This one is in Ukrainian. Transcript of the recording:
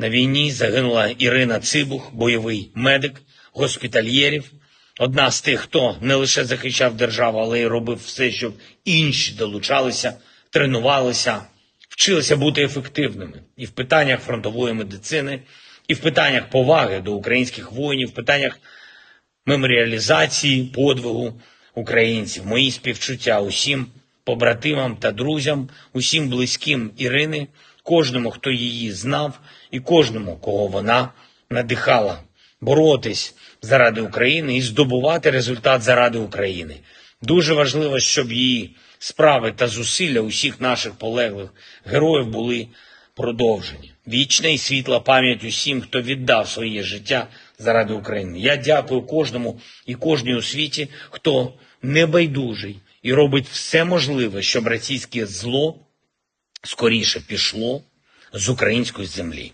На війні загинула Ірина Цибух, бойовий медик, госпітальєрів. Одна з тих, хто не лише захищав державу, але й робив все, щоб інші долучалися, тренувалися, вчилися бути ефективними і в питаннях фронтової медицини, і в питаннях поваги до українських воїнів, в питаннях меморіалізації подвигу українців. Мої співчуття усім побратимам та друзям, усім близьким Ірини, кожному, хто її знав, і кожному, кого вона надихала боротись заради України і здобувати результат заради України. Дуже важливо, щоб її справи та зусилля усіх наших полеглих героїв були продовжені. Вічна і світла пам'ять усім, хто віддав своє життя заради України. Я дякую кожному і кожній у світі, хто небайдужий і робить все можливе, щоб російське зло скоріше пішло з української землі.